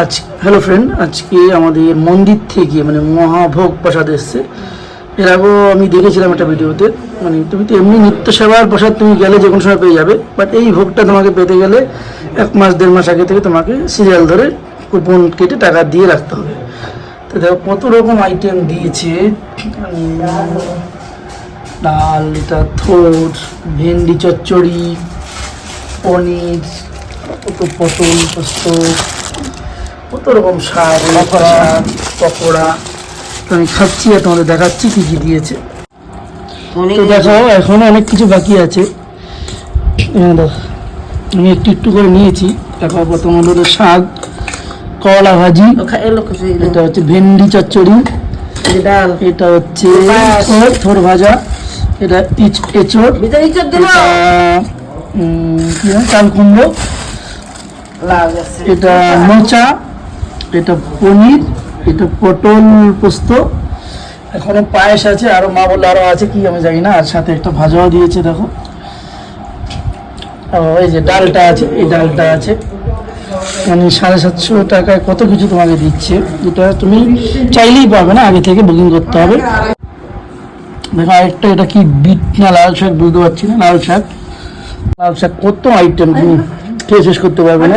আজ hello friend আজকে আমাদের মন্দির থেকে মানে মহাভোগ প্রসাদ এসছে। এর আগেও আমি দেখেছিলাম একটা ভিডিওতে মানে তুমি তো এমনি নিত্য সেবার প্রসাদ তুমি গেলে যে কোনো সময় পেয়ে যাবে বাট এই ভোগটা তোমাকে পেতে গেলে এক মাস, দেড় মাস আগে থেকে তোমাকে সিরিয়াল ধরে কুপন কেটে টাকা দিয়ে রাখতে হবে। তো দেখো কত রকম আইটেম দিয়েছে ডাল, এটা থোট ভেন্ডি, চচ্চড়ি, পনির, কত পটল, পোস্ত কত রকম শাক শাক পকোড়া? তো আমি খাচ্ছি আর তোমাদের দেখাচ্ছি কি কি দিয়েছে। তো দেখো এখনও অনেক কিছু বাকি আছে। আমি একটু একটু করে নিয়েছি। দেখো প্রথম হলো শাক কলা ভাজি এটা হচ্ছে ভেন্ডি চচ্চড়ি ডাল। এটা হচ্ছে। থোর ভাজা এটা এঁচড় চাল কুমড়ো এটা মোচা এটা পনির, এটা পটল পোস্ত। এখনও পায়েস আছে, আরও মা বলল আরও আছে, কি আমি জানি না, আর সাথে একটা ভাজাও দিয়েছে, দেখো। এই যে ডালটা আছে, এই ডালটা আছে। মানে সাড়ে সাতশো টাকায় কত কিছু তোমাকে দিচ্ছে। যেটা তুমি চাইলেই পাবে না, আগে থেকে বুকিং করতে হবে। দেখো আরেকটা, এটা কি বিট না লাল শাক বুঝতে পারছি না, লাল শাক। লাল শাক কত আইটেম তুমি খেয়ে শেষ করতে পারবে না।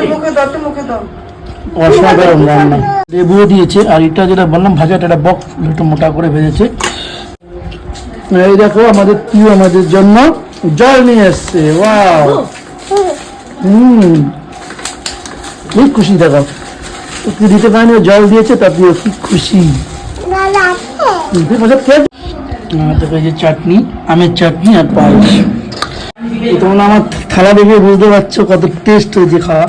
অসাধারণ রান্না। লেবুও দিয়েছে আর এটা যেটা বললাম ভাজাটা একটা বক্স একটু মোটা করে ভেজেছে। এই দেখো আমাদের প্রিয় আমাদের জন্য জল নিয়ে এসছে। ওয়াও হুম। খুব খুশি দেখো। ওকে দিতে পারেনি জল দিয়েছে খুশি। তুই খেয়ে আর দেখো এই যে চাটনি আমের চাটনি আর পায়েস। তোমরা আমার থালা দেখে বুঝতে পারছ কত টেস্ট হয়েছে খাওয়া।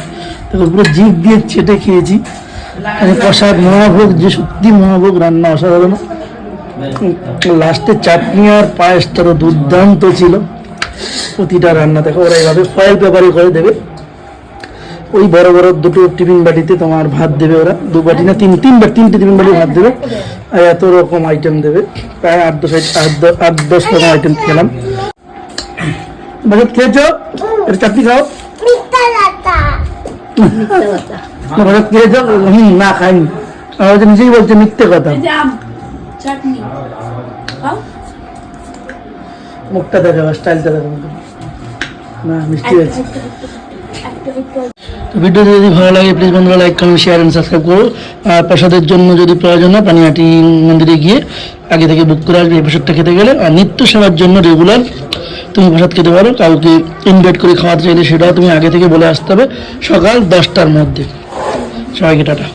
দেখো, পুরো জিভ দিয়ে চেটে খেয়েছি। মানে প্রসাদ, মহাভোগ, যে সত্যি মহাভোগ রান্না অসাধারণ। লাস্টে চাটনি আর পায়েসটা তো দুর্দান্ত ছিল। প্রতিটা রান্না, দেখো, ওরা এইভাবে ফয়েল পেপারে করে দেবে। ওই বড় বড় দুটো টিফিন বাটিতে তোমার ভাত দেবে ওরা। দু বাটি না, তিন তিন তিনবার তিনটে টিফিন বাটি ভাত দেবে। আর এত রকম আইটেম দেবে। প্রায় আট দশ, আট দ- আট দশ রকম আইটেম খেলাম। ভাত খেয়েছো এটা চাটনি খাও। না, ভাত খেয়েছো হুম না খাইনি আর নিজেই বলছে মিথ্যে কথা। চাটনি। মুখটা দেখো স্টাইলটা দেখো। না মিষ্টি আছে তো ভিডিওটি যদি ভালো লাগে প্লিজ বন্ধুরা like comment share and subscribe করো। আর প্রসাদের জন্য যদি প্রয়োজন হয় পানিহাটি মন্দিরে গিয়ে আগে থেকে বুক করে আসবে এই প্রসাদটা খেতে গেলে। আর নিত্য সেবার জন্য রেগুলার তুমি প্রসাদ খেতে পারো, কাউকে ইনভাইট করে খাওয়াতে চাইলে সেটাও তুমি আগে থেকে বলে আসতে হবে সকাল দশটার মধ্যে। সবাইকে টাটা।